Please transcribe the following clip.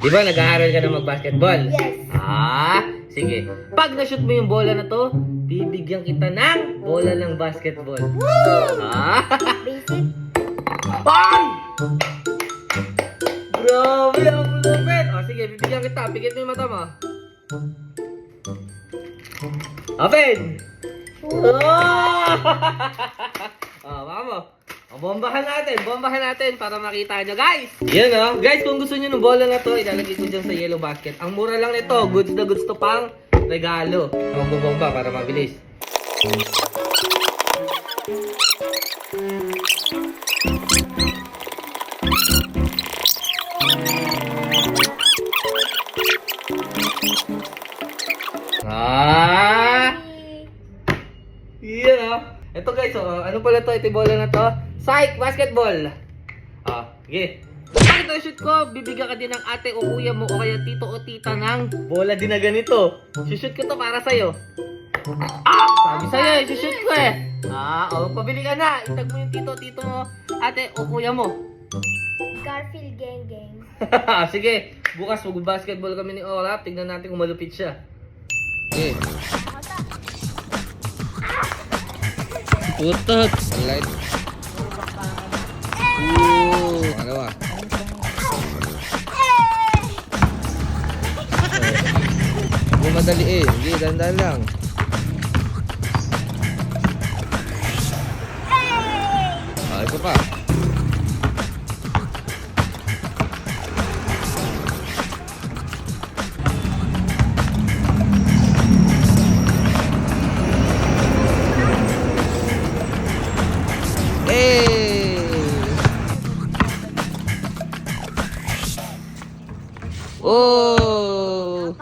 Di ba nag-aaral ka na mag-basketball? Yes. Ah, sige. Pag na-shoot mo yung bola na to, bibigyan kita ng bola ng basketball. Ah? Basic. Ay! Grabe ang lupit! O sige, bibigyan kita. Pigit mo yung mata mo. Open! Oh! oh, bombahan natin, bombahan natin para makita nyo, guys! Yan o. Guys, kung gusto nyo ng bola na to, ilalagay ko dyan sa yellow basket. Ang mura lang nito, goods na goods to pang regalo. Ang bubomba para mabilis. Ah! Yeah. Ito guys, oh, ano pala to? Ito bola na to. Psych! Basketball! Ah, sige. Pag ito yung shoot ko, bibigyan ka din ng ate o kuya mo o kaya tito o tita ng bola din na ganito. Shoot ko to para sa'yo. Ah! Sabi sa'yo shoot ko eh. Ah, oh, pabili ka na. Itag mo yung tito tito mo, ate o kuya mo. Garfield Gang Gang. sige, bukas mag-basketball kami ni Ora. Tignan natin kung malupit siya. Okay. Putot! Light. Madali eh. Hindi, dandan lang. Ah, ito pa. Hey! Oh!